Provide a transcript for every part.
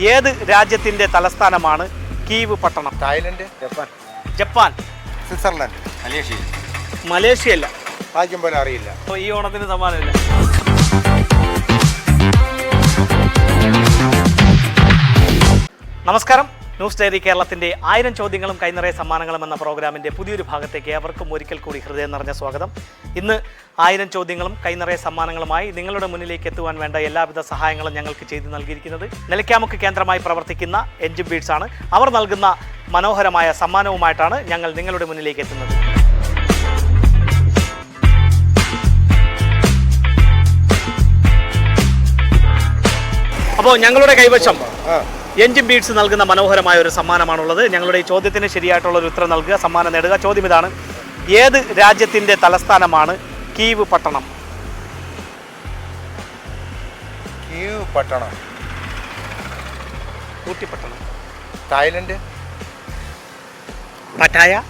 ഏത് രാജ്യത്തിന്റെ തലസ്ഥാനമാണ് കീവ് പട്ടണം? Thailand Japan. Japan. Switzerland Malaysia. Malaysia അല്ല ഭാഗ്യം പോലെ അറിയില്ല. അപ്പോൾ ഈ ഓണത്തിന് സമ്മാനമില്ല നമസ്കാരം. ന്യൂസ് ഡയറി കേരളത്തിന്റെ ആയിരം ചോദ്യങ്ങളും കൈനിറയ സമ്മാനങ്ങളും എന്ന പ്രോഗ്രാമിന്റെ പുതിയൊരു ഭാഗത്തേക്ക് ഏവർക്കും ഒരിക്കൽ കൂടി ഹൃദയം നിറഞ്ഞ സ്വാഗതം. ഇന്ന് ആയിരം ചോദ്യങ്ങളും കൈനിറയ സമ്മാനങ്ങളുമായി നിങ്ങളുടെ മുന്നിലേക്ക് എത്തുവാൻ വേണ്ട എല്ലാവിധ സഹായങ്ങളും ഞങ്ങൾക്ക് ചെയ്തു നൽകിയിരിക്കുന്നത് നിലയ്ക്കാമുക്ക് കേന്ദ്രമായി പ്രവർത്തിക്കുന്ന എൻജിം ബീഡ്സ് ആണ്. അവർ നൽകുന്ന മനോഹരമായ സമ്മാനവുമായിട്ടാണ് ഞങ്ങൾ നിങ്ങളുടെ മുന്നിലേക്ക് എത്തുന്നത്. അപ്പോൾ ഞങ്ങളുടെ കൈവശം എൻജിൻ ബീഡ്സ് നൽകുന്ന മനോഹരമായ ഒരു സമ്മാനമാണുള്ളത്. ഞങ്ങളുടെ ഈ ചോദ്യത്തിന് ശരിയായിട്ടുള്ള ഒരു ഉത്തരം നൽകുക സമ്മാനം നേടുക. ചോദ്യം ഇതാണ്. ഏത് രാജ്യത്തിന്റെ തലസ്ഥാനമാണ് കീവ് പട്ടണം? കീവ് പട്ടണം. ഊട്ടിപ്പട്ടണം. തായ്ലൻഡ്. Pattaya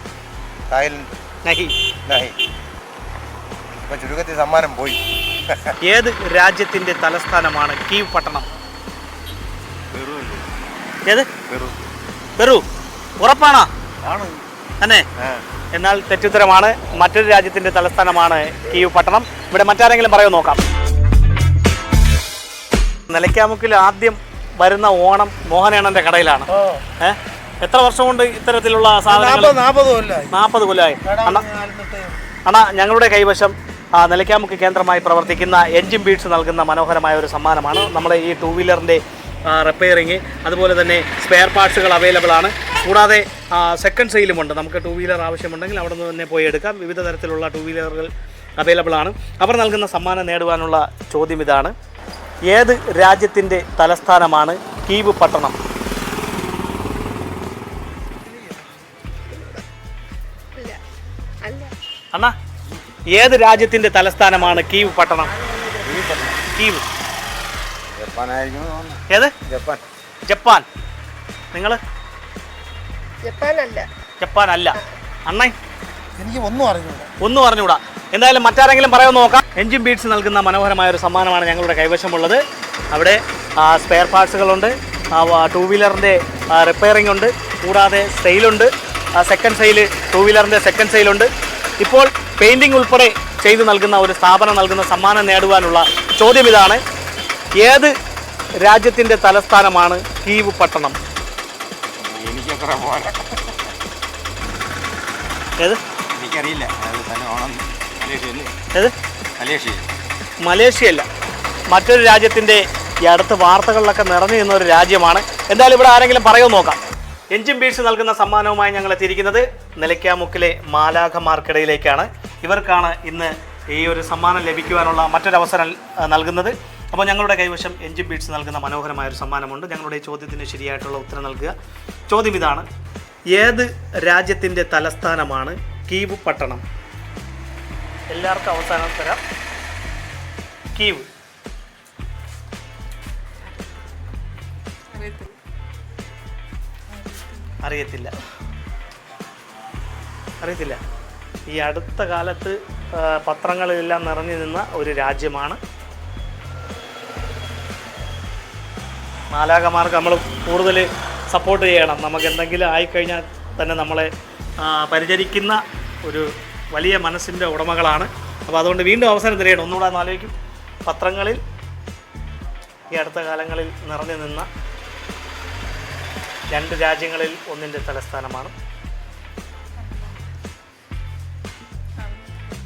Thailand. നഹി. നഹി. ഇപ്പൊ ചുരുക്കത്തിൽ സമ്മാനം പോയി. ഏത് രാജ്യത്തിന്റെ തലസ്ഥാനമാണ് കീവ് പട്ടണം? ഏത്? പെറു. ഉറപ്പാണോ? തന്നെ. എന്നാൽ തെറ്റുത്തരമാണ്. മറ്റൊരു രാജ്യത്തിന്റെ തലസ്ഥാനമാണ് കീവ് പട്ടണം. ഇവിടെ മറ്റാരെങ്കിലും പറയോ നോക്കാം. നിലയ്ക്കാമുക്കിൽ ആദ്യം വരുന്ന ഓണം മോഹനേണന്റെ കടയിലാണ്? എത്ര വർഷം കൊണ്ട് ഇത്തരത്തിലുള്ള സാധനങ്ങൾ? നാൽപ്പത് കൊല്ലായി. അണ കൊല്ലമായി അണ്ണ അണ്ണാ ഞങ്ങളുടെ കൈവശം നിലയ്ക്കാമുക്ക് കേന്ദ്രമായി പ്രവർത്തിക്കുന്ന എൻജിൻ ബീഡ്സ് നൽകുന്ന മനോഹരമായ ഒരു സമ്മാനമാണ്. നമ്മുടെ ഈ ടൂ വീലറിന്റെ റിപ്പയറിങ് അതുപോലെ തന്നെ സ്പെയർ പാർട്സുകൾ അവൈലബിൾ ആണ്. കൂടാതെ സെക്കൻഡ് സെയിലും ഉണ്ട്. നമുക്ക് ടു വീലർ ആവശ്യമുണ്ടെങ്കിൽ അവിടെ നിന്ന് തന്നെ പോയി എടുക്കാം. വിവിധ തരത്തിലുള്ള ടു വീലറുകൾ അവൈലബിൾ ആണ്. അവർ നൽകുന്ന സമ്മാനം നേടുവാനുള്ള ചോദ്യം ഇതാണ്. ഏത് രാജ്യത്തിന്റെ തലസ്ഥാനമാണ് കീവ് പട്ടണം അണ്ണാ ഏത് രാജ്യത്തിന്റെ തലസ്ഥാനമാണ് കീവ് പട്ടണം കീവ്. ഏത്? ജപ്പാൻ. ജപ്പാൻ. നിങ്ങൾ ജപ്പാനല്ല. ജപ്പാൻ അല്ല അണ്ണൻ എനിക്ക് ഒന്നും അറിഞ്ഞൂടാ. ഒന്നും അറിഞ്ഞൂടാ. എന്തായാലും മറ്റാരെങ്കിലും പറയാൻ നോക്കാം. എഞ്ചിൻ ബീഡ്സ് നൽകുന്ന മനോഹരമായ ഒരു സമ്മാനമാണ് ഞങ്ങളുടെ കൈവശമുള്ളത്. അവിടെ സ്പെയർ പാർട്സുകളുണ്ട് ടൂ വീലറിന്റെ റിപ്പയറിംഗ് ഉണ്ട്. കൂടാതെ സെയിലുണ്ട് സെക്കൻഡ് സെയിൽ ടൂ വീലറിന്റെ സെക്കൻഡ് സെയിലുണ്ട് ഇപ്പോൾ പെയിന്റിംഗ് ഉൾപ്പെടെ ചെയ്തു നൽകുന്ന ഒരു സ്ഥാപനം നൽകുന്ന സമ്മാനം നേടുവാനുള്ള ചോദ്യം ഇതാണ്. ഏത് രാജ്യത്തിന്റെ തലസ്ഥാനമാണ് കീവ് പട്ടണം. എനിക്കത്ര പോലെ ഏത്? എനിക്കറിയില്ല. മലേഷ്യ അല്ലേ ഏത്? മലേഷ്യ. മലേഷ്യയല്ല. മറ്റൊരു രാജ്യത്തിന്റെ ഈ അടുത്ത വാർത്തകളിലൊക്കെ നിറഞ്ഞു നിന്ന ഒരു രാജ്യമാണ്. എന്തായാലും ഇവിടെ ആരെങ്കിലും പറയുമോ നോക്കാം. എഞ്ചിൻ ബീഡ്സ് നൽകുന്ന സമ്മാനവുമായി ഞങ്ങൾ എത്തിയിരിക്കുന്നത് നിലയ്ക്കാമുക്കിലെ മാലാഖമാർക്കിടയിലേക്കാണ്. ഇവർക്കാണ് ഇന്ന് ഈ ഒരു സമ്മാനം ലഭിക്കുവാനുള്ള മറ്റൊരവസരം നൽകുന്നത്. അപ്പോൾ ഞങ്ങളുടെ കൈവശം എൻജിൻ ബീഡ്സ് നൽകുന്ന മനോഹരമായ ഒരു സമ്മാനമുണ്ട്. ഞങ്ങളുടെ ഈ ചോദ്യത്തിന് ശരിയായിട്ടുള്ള ഉത്തരം നൽകുക. ചോദ്യം ഇതാണ്. ഏത് രാജ്യത്തിന്റെ തലസ്ഥാനമാണ് കീവ് പട്ടണം? എല്ലാവർക്കും അവസാനം തരാം. കീവ്. അറിയത്തില്ല. അറിയത്തില്ല. ഈ അടുത്ത കാലത്ത് പത്രങ്ങളിലെല്ലാം നിറഞ്ഞു നിന്ന ഒരു രാജ്യമാണ് മാലാകമാർക്ക് നമ്മൾ കൂടുതൽ സപ്പോർട്ട് ചെയ്യണം. നമുക്ക് എന്തെങ്കിലും ആയിക്കഴിഞ്ഞാൽ തന്നെ നമ്മളെ പരിചരിക്കുന്ന ഒരു വലിയ മനസ്സിന്റെ ഉടമകളാണ്. അപ്പോൾ അതുകൊണ്ട് വീണ്ടും അവസരം തരികയാണ് ഒന്നുകൂടെ ഒന്ന് ആലോചിക്കും. പത്രങ്ങളിൽ ഈ അടുത്ത കാലങ്ങളിൽ നിറഞ്ഞു നിന്ന രണ്ട് രാജ്യങ്ങളിൽ ഒന്നിന്റെ തലസ്ഥാനമാണ്.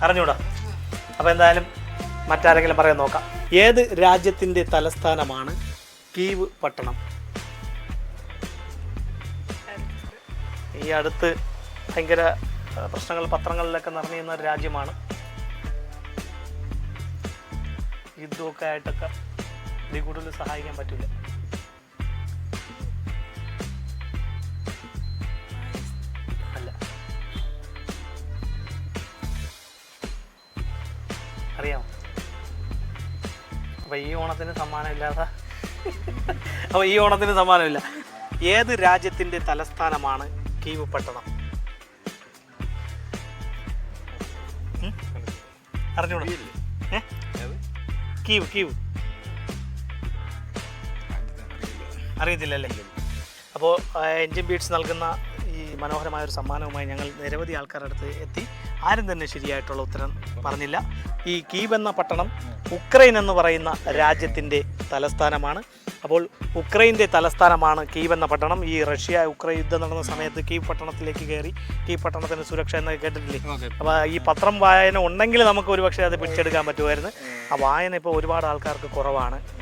അറിഞ്ഞൂടാ അപ്പോൾ എന്തായാലും മറ്റാരെങ്കിലും പറയാൻ നോക്കാം. ഏത് രാജ്യത്തിന്റെ തലസ്ഥാനമാണ്? കീവ് പട്ടണം. ഈ അടുത്ത് ഭയങ്കര പ്രശ്നങ്ങൾ പത്രങ്ങളിലൊക്കെ നിറഞ്ഞു നിന്ന ഒരു രാജ്യമാണ്. യുദ്ധമൊക്കെ ആയിട്ടൊക്കെ ഇതിൽ കൂടുതൽ സഹായിക്കാൻ പറ്റില്ല. അല്ല. അറിയാമോ? അപ്പോൾ ഈ ഓണത്തിന് സമ്മാനമില്ലാതെ അപ്പോൾ ഈ ഓണത്തിന് സമ്മാനമില്ല. ഏത് രാജ്യത്തിന്റെ തലസ്ഥാനമാണ് കീവ് പട്ടണം? അറിഞ്ഞൂടാ. കീവ് കീവ് അറിയത്തില്ലല്ലേ അപ്പോൾ എൻജിൻ ബീറ്റ്സ് നൽകുന്ന ഈ മനോഹരമായ ഒരു സമ്മാനവുമായി ഞങ്ങൾ നിരവധി ആൾക്കാരുടെ അടുത്ത് എത്തി. ആരും തന്നെ ശരിയായിട്ടുള്ള ഉത്തരം പറഞ്ഞില്ല. ഈ കീവ് എന്ന പട്ടണം ഉക്രൈൻ എന്ന് പറയുന്ന രാജ്യത്തിന്റെ തലസ്ഥാനമാണ്. അപ്പോൾ ഉക്രൈന്റെ തലസ്ഥാനമാണ് കീവ് എന്ന പട്ടണം. ഈ റഷ്യ ഉക്രൈൻ യുദ്ധം നടന്ന സമയത്ത് കീവ് പട്ടണത്തിലേക്ക് കയറി കീവ് പട്ടണത്തിന്റെ സുരക്ഷ എന്നൊക്കെ കേട്ടിട്ടില്ലേ? അപ്പോൾ ഈ പത്രം വായന ഉണ്ടെങ്കിൽ നമുക്ക് ഒരുപക്ഷെ അത് പിടിച്ചെടുക്കാൻ പറ്റുമായിരുന്നു. ആ വായന ഇപ്പോൾ ഒരുപാട് ആൾക്കാർക്ക് കുറവാണ്.